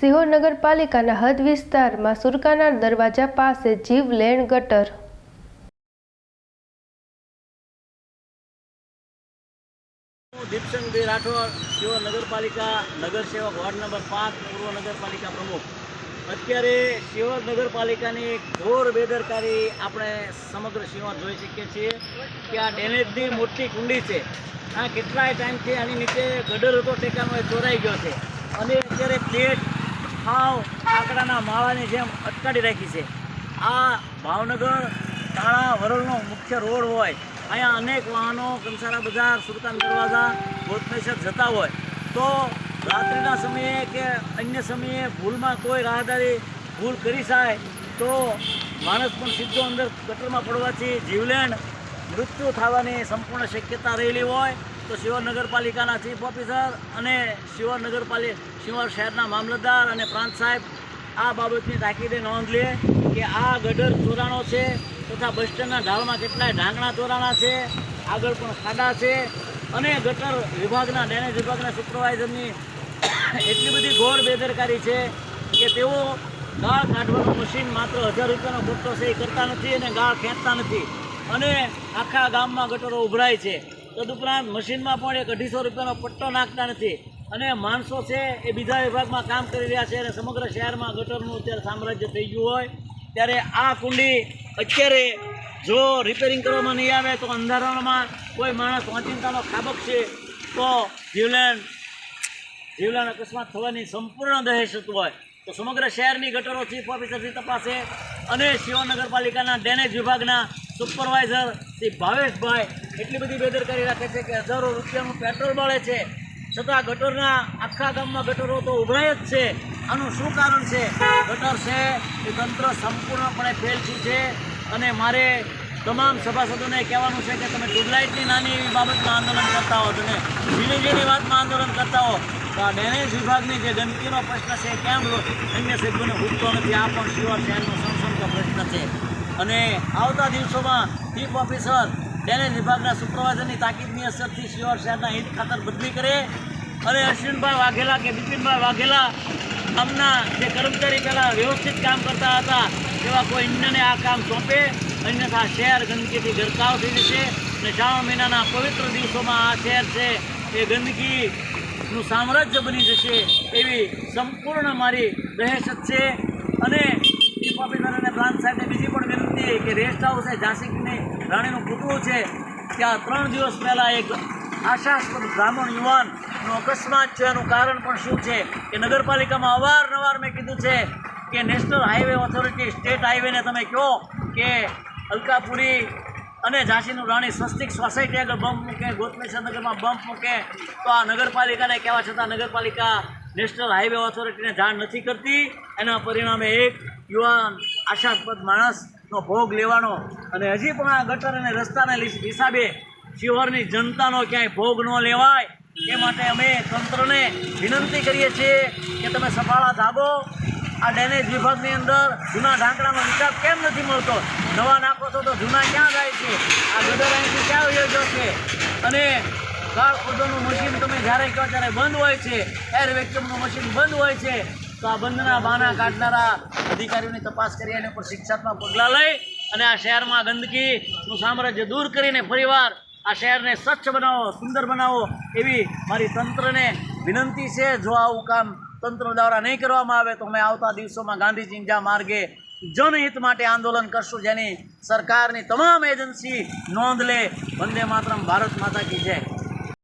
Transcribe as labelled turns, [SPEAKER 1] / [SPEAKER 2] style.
[SPEAKER 1] સિહોર નગરપાલિકાના હદ વિસ્તારમાં સુરકાના દરવાજા પાસે જીવલેણ ગટર.
[SPEAKER 2] હું દીપસંગભાઈ રાઠોડ, સિહોર નગરપાલિકા નગર સેવક વોર્ડ નંબર પાંચ, પૂર્વ નગરપાલિકા પ્રમુખ. અત્યારે સિહોર નગરપાલિકાની ઘોર બેદરકારી આપણે સમગ્ર સિંહોર જોઈ શકીએ છીએ કે આ ડેમેજની મોટી કુંડી છે. આ કેટલાય ટાઈમથી આની નીચે ગડર હતો, ટેકાનો ચોરાઈ ગયો છે. અને અત્યારે પ્લેટ હાવ આંકડાના માળાની જેમ અટકાડી રાખી છે. આ ભાવનગર તાણા વરલનો મુખ્ય રોડ હોય. અહીંયા અનેક વાહનો, કંસારા બજાર સુલતાન દરવાજા ગોતમેસર જતા હોય. તો રાત્રિના સમયે કે અન્ય સમયે ભૂલમાં કોઈ રાહદારી ભૂલ કરી જાય, તો માણસ પણ સીધો અંદર ગટરમાં પડવાથી જીવલેણ મૃત્યુ થવાની સંપૂર્ણ શક્યતા રહેલી હોય. તો શિવર નગરપાલિકાના ચીફ ઓફિસર અને શિવર નગરપાલિકા શિવર શહેરના મામલતદાર અને પ્રાંત સાહેબ, આ બાબતની તાકીદે નોંધ લે કે આ ગટર ચોરાણો છે તથા બસ સ્ટેન્ડના ઢાળમાં કેટલાય ઢાંકણા ચોરાણા છે, આગળ પણ ખાડા છે અને ગટર વિભાગના ડેનેજ વિભાગના સુપરવાઇઝરની એટલી બધી ઘોર બેદરકારી છે કે તેઓ ગાળ કાઢવાનું મશીન માત્ર હજાર રૂપિયાનો ખર્ચો છે, એ કરતા નથી અને ગાળ ખેંચતા નથી. અને આખા ગામમાં ગટરો ઉભરાય છે. તદુપરાંત મશીનમાં પણ એક અઢીસો રૂપિયાનો પટ્ટો નાખતા નથી. અને માણસો છે એ બીજા વિભાગમાં કામ કરી રહ્યા છે અને સમગ્ર શહેરમાં ગટરનું અત્યારે સામ્રાજ્ય થઈ ગયું હોય. ત્યારે આ કુંડી અત્યારે જો રિપેરિંગ કરવામાં નહીં આવે તો અંધારામાં કોઈ માણસ વાંચિંતાનો ખાબક છે, તો જીવલેણ જીવલેણ અકસ્માત થવાની સંપૂર્ણ દહેશત હોય. તો સમગ્ર શહેરની ગટરો ચીફ ઓફિસરથી તપાસે અને શિવ નગરપાલિકાના ડેનેજ વિભાગના સુપરવાઇઝર શ્રી ભાવેશભાઈ એટલી બધી બેદરકારી રાખે છે કે હજારો રૂપિયાનું પેટ્રોલ બળે છે. છતાં ગટરના આખા ગામમાં ગટરો તો ઉભરાય જ છે. આનું શું કારણ છે? ગટર છે એ તંત્ર સંપૂર્ણપણે ફેલ થયું છે અને મારે તમામ સભાસદોને કહેવાનું છે કે તમે ટ્યુબલાઇટની નાની એવી બાબતમાં આંદોલન કરતા હો તમે ઝીણી વાતમાં આંદોલન કરતા હો, તો આ ડેનેજ વિભાગની જે ગંદકીનો પ્રશ્ન છે કેમ અન્ય સભ્યોને ઉઠતો નથી. આ પણ શિવર શહેરનો સંસદનો પ્રશ્ન છે. અને આવતા દિવસોમાં ચીફ ઓફિસર ડેનેજ વિભાગના સુપરવાઇઝરની તાકીદની અસરથી શિવર શહેરના હિત ખાતર બદલી કરે. અને અશ્વિનભાઈ વાઘેલા કે બિપિનભાઈ વાઘેલા ગામના જે કર્મચારી પહેલાં વ્યવસ્થિત કામ કરતા હતા, એવા કોઈ અન્યને આ કામ સોંપે. અન્યથા શહેર ગંદકીથી ગરકાવ થઈ જશે અને શ્રાવણ મહિનાના પવિત્ર દિવસોમાં આ શહેર છે એ ગંદકીનું સામ્રાજ્ય બની જશે એવી સંપૂર્ણ મારી દહેશત છે. અને ચીફ ઓફિસર અને બ્રાન્ચ સાહેબને બીજી પણ વિનંતી કે રેસ્ટ હાઉસ છે ઝાંસીની રાણીનું પુતળું છે. ત્યાં ત્રણ દિવસ પહેલાં એક આશાસ્પદ બ્રાહ્મણ યુવાનનો અકસ્માત છે એનું કારણ પણ શું છે કે નગરપાલિકામાં અવારનવાર મેં કીધું છે કે નેશનલ હાઈવે ઓથોરિટી સ્ટેટ હાઈવેને તમે કહો કે અલકાપુરી અને ઝાંસીનું રાણી સ્વસ્તિક સોસાયટી આગળ બમ્પ મૂકે, ગોતમેશ્વર નગરમાં બમ્પ મૂકે, તો આ નગરપાલિકાને કહેવા છતાં નગરપાલિકા નેશનલ હાઈવે ઓથોરિટીને જાણ નથી કરતી. એના પરિણામે એક યુવાન આશાસ્પદ માણસનો ભોગ લેવાનો અને હજી પણ આ ગટર અને રસ્તાના હિસાબે શિહોરની જનતાનો ક્યાંય ભોગ ન લેવાય. એ માટે અમે તંત્રને વિનંતી કરીએ છીએ કે તમે સફાળા ધાબો આ ડેનેજ વિભાગની અંદર જૂના ઢાંકડાનો હિસાબ કેમ નથી મળતો? નવા નાખો છો તો જૂના ક્યાં જાય છે? આ ગદર અહીંથી ક્યાં યોજો છે? અને ગાળ મશીન તમે જ્યારે કહો ત્યારે બંધ હોય છે. એર વેક્યુમનું મશીન બંધ હોય છે. તો આ બંધના બાના કાઢનારા અધિકારીઓની તપાસ કરી એની ઉપર શિક્ષાત્મક પગલાં લઈ અને આ શહેરમાં ગંદકીનું સામ્રાજ્ય દૂર કરીને ફરીવાર આ શહેરને સ્વચ્છ બનાવો, સુંદર બનાવો એવી મારી તંત્રને વિનંતી છે. જો આવું કામ તંત્ર દ્વારા નહીં કરવામાં આવે તો અમે આવતા દિવસોમાં ગાંધી ચિંજા માર્ગે જનહિત માટે આંદોલન કરશું. જેની સરકારની તમામ એજન્સી નોંધ લે. વંદે માતરમ. ભારત માતા કી જય.